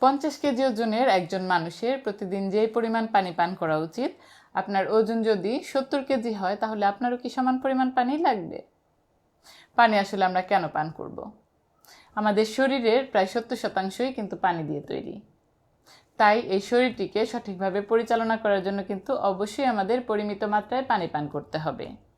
পঞ্চাশ কেজি ওজনের একজন মানুষের প্রতিদিন যেই পরিমাণ পানি পান করা উচিত, আপনার ওজন যদি সত্তর কেজি হয়, তাহলে আপনারও কি সমান পরিমাণ পানি লাগবে? পানি আসলে আমরা কেন পান করব। আমাদের শরীরের প্রায় সত্তর শতাংশই কিন্তু পানি দিয়ে তৈরি। তাই এই শরীরটিকে সঠিকভাবে পরিচালনা করার জন্য কিন্তু অবশ্যই আমাদের পরিমিত মাত্রায় পানি পান করতে হবে।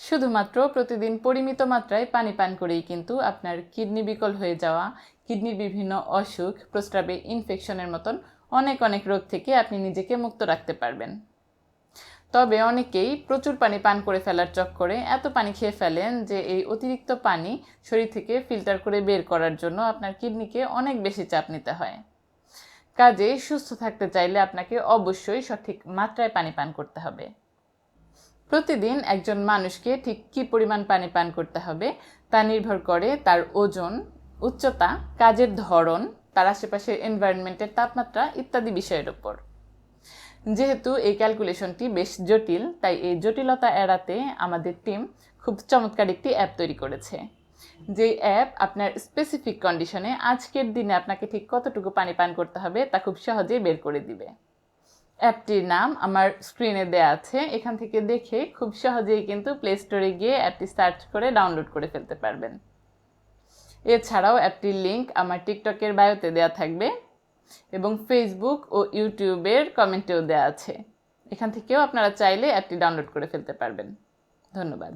শুধুমাত্র প্রতিদিন পরিমিত মাত্রায় পানি পান করেই কিন্তু আপনার কিডনি বিকল হয়ে যাওয়া, কিডনির বিভিন্ন অসুখ, প্রস্রাবে ইনফেকশনের মতন অনেক অনেক রোগ থেকে আপনি নিজেকে মুক্ত রাখতে পারবেন। তবে অনেকেই প্রচুর পানি পান করে ফেলার চক্করে এত পানি খেয়ে ফেলেন যে এই অতিরিক্ত পানি শরীর থেকে ফিল্টার করে বের করার জন্য আপনার কিডনিকে অনেক বেশি চাপ নিতে হয়। কাজেই সুস্থ থাকতে চাইলে আপনাকে অবশ্যই সঠিক মাত্রায় পানি পান করতে হবে। প্রতিদিন একজন মানুষকে ঠিক কী পরিমাণ পানি পান করতে হবে তা নির্ভর করে তার ওজন, উচ্চতা, কাজের ধরন, তার আশেপাশের এনভায়রনমেন্টের তাপমাত্রা ইত্যাদি বিষয়ের ওপর যেহেতু এই ক্যালকুলেশনটি বেশ জটিল, তাই এই জটিলতা এড়াতে আমাদের টিম খুব চমৎকার একটি অ্যাপ তৈরি করেছে। যে অ্যাপ আপনার স্পেসিফিক কন্ডিশনে আজকের দিনে আপনাকে ঠিক কতটুকু পানি পান করতে হবে তা খুব সহজেই বের করে দিবে। অ্যাপটির নাম আমার স্ক্রিনে দেয়া আছে। এখান থেকে দেখে খুব সহজেই কিন্তু প্লে স্টোরে গিয়ে অ্যাপটি সার্চ করে ডাউনলোড করে ফেলতে পারবেন। এছাড়াও অ্যাপটির লিঙ্ক আমার টিকটকের বায়োতে দেয়া থাকবে এবং ফেসবুক ও ইউটিউবের কমেন্টেও দেওয়া আছে। এখান থেকেও আপনারা চাইলে অ্যাপটি ডাউনলোড করে ফেলতে পারবেন। ধন্যবাদ।